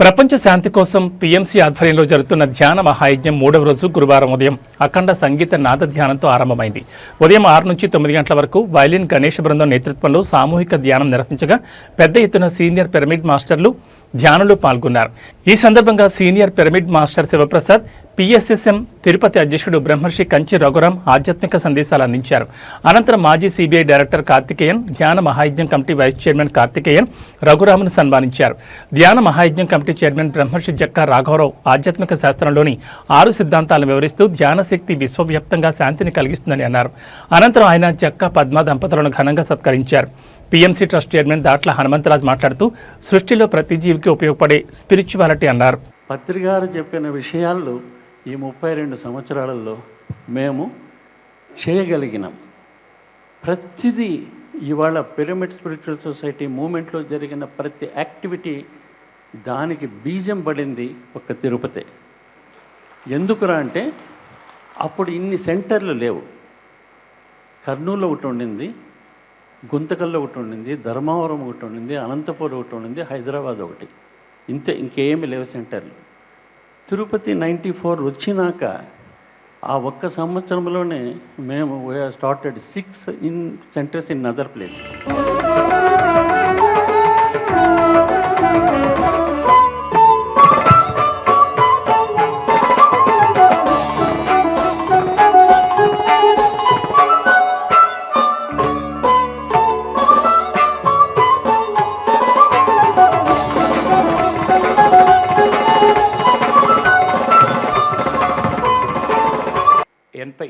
ప్రపంచ శాంతి కోసం పీఎంసీ ఆధ్వర్యంలో జరుగుతున్న ధ్యాన మహాయజ్ఞం మూడవ రోజు గురువారం ఉదయం అఖండ సంగీత నాద ధ్యానంతో ఆరంభమైంది. ఉదయం ఆరు నుంచి తొమ్మిది గంటల వరకు వైలిన్ గణేష్ బృందం నేతృత్వంలో సామూహిక ధ్యానం నిర్వహించగా పెద్ద ఎత్తున సీనియర్ పిరమిడ్ మాస్టర్లు ధ్యానంలో పాల్గొన్నారు. ఈ సందర్భంగా senior pyramid master Shivaprasad PSSM Tirupati అధ్యక్షుడు బ్రహ్మర్షి కంచి రఘురాం ఆధ్యాత్మిక సందేశాలు అందించారు. అనంతరం మాజీ సిబిఐ డైరెక్టర్ కార్తికేయన్ ధ్యాన మహాయజ్ఞం కమిటీ వైస్ చైర్మన్ కార్తికేయన్ రఘురామును సన్మానించారు. ధ్యాన మహాయజ్ఞం కమిటీ చైర్మన్ బ్రహ్మర్షి జక్కా రాఘవరావు ఆధ్యాత్మిక శాస్త్రంలోని ఆరు సిద్ధాంతాలను వివరిస్తూ ధ్యాన శక్తి విశ్వవ్యాప్తంగా శాంతిని కలిగిస్తుందని అన్నారు. అనంతరం ఆయన జక్కా పద్మ దంపతులను ఘనంగా సత్కరించారు. PMC trust chairman Datla Hanumantharaj మాట్లాడుతూ సృష్టిలో ప్రతి జీవికి ఉపయోగపడే స్పిరిచువాలిటీ అన్నారు. పత్రికారు చెప్పిన విషయాలు ఈ ముప్పై రెండు సంవత్సరాలలో మేము చేయగలిగినాం. ప్రతిదీ ఇవాళ పిరమిడ్ స్పిరిచువల్ సొసైటీ మూమెంట్లో జరిగిన ప్రతి యాక్టివిటీ దానికి బీజం పడింది ఒక తిరుపతి. ఎందుకురా అంటే అప్పుడు ఇన్ని సెంటర్లు లేవు. కర్నూలు ఒకటి ఉండింది గుంతకల్లో ఒకటి ఉండింది ధర్మవరం ఒకటి ఉండింది అనంతపురం ఒకటి ఉండింది హైదరాబాద్ ఒకటి. ఇంతే ఇంకేమి లేవు సెంటర్లు. తిరుపతి నైంటీ ఫోర్ వచ్చినాక ఆ ఒక్క సంవత్సరంలోనే మేము started six in centres in other place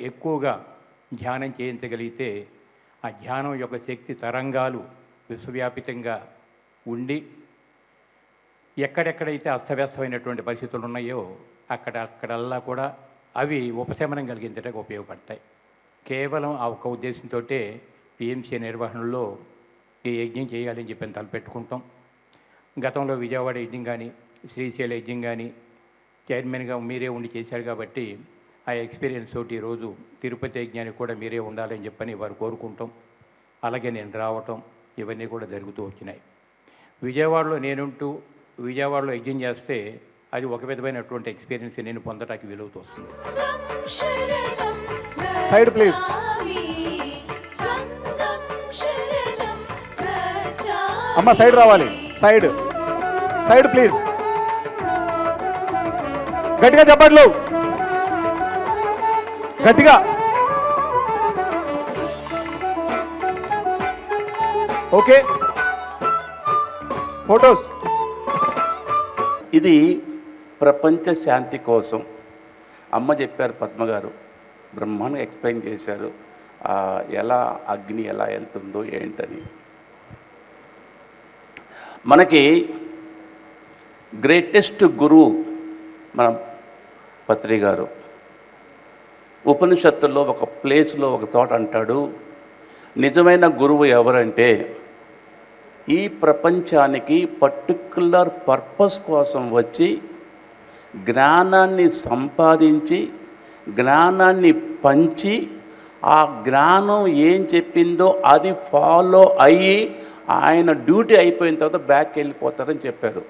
ఎక్కువగా ధ్యానం చేయించగలిగితే ఆ ధ్యానం యొక్క శక్తి తరంగాలు విశ్వవ్యాపితంగా ఉండి ఎక్కడెక్కడైతే అస్తవ్యస్తమైనటువంటి పరిస్థితులు ఉన్నాయో అక్కడ అక్కడల్లా కూడా అవి ఉపశమనం కలిగించడానికి ఉపయోగపడతాయి. కేవలం ఆ ఒక్క ఉద్దేశంతో పిఎంసీ నిర్వహణలో ఈ యజ్ఞం చేయాలని చెప్పి తలపెట్టుకుంటాం. గతంలో విజయవాడ యజ్ఞం కానీ శ్రీశైల యజ్ఞం కానీ చైర్మన్గా మీరే ఉండి చేశారు కాబట్టి ఆ ఎక్స్పీరియన్స్ తోటి ఈరోజు తిరుపతి యజ్ఞానికి కూడా మీరే ఉండాలని చెప్పని వారు కోరుకుంటాం. అలాగే నేను రావటం ఇవన్నీ కూడా జరుగుతూ వచ్చినాయి. విజయవాడలో నేనుంటూ విజయవాడలో యజ్ఞం చేస్తే అది ఒక విధమైనటువంటి ఎక్స్పీరియన్స్ నేను పొందటానికి వీలవుతూ వస్తుంది సైడ్ ప్లీజ్ అమ్మ సైడ్ రావాలి. సైడ్ సైడ్ ప్లీజ్ గట్టిగా చెప్పట్లు గట్టిగా. ఓకే. ఫొటోస్. ఇది ప్రపంచ శాంతి కోసం. అమ్మ చెప్పారు పద్మ గారు. బ్రహ్మాండంగా ఎక్స్ప్లెయిన్ చేశారు. ఎలా అగ్ని ఎలా వెళ్తుందో ఏంటని. మనకి గ్రేటెస్ట్ గురువు మన పత్రి గారు. ఉపనిషత్తుల్లో ఒక ప్లేస్లో ఒక చోట అంటాడు నిజమైన గురువు ఎవరంటే ఈ ప్రపంచానికి పర్టికులర్ పర్పస్ కోసం వచ్చి జ్ఞానాన్ని సంపాదించి జ్ఞానాన్ని పంచి ఆ జ్ఞానం ఏం చెప్పిందో అది ఫాలో అయ్యి ఆయన డ్యూటీ అయిపోయిన తర్వాత బ్యాక్ వెళ్ళిపోతారని చెప్పారు.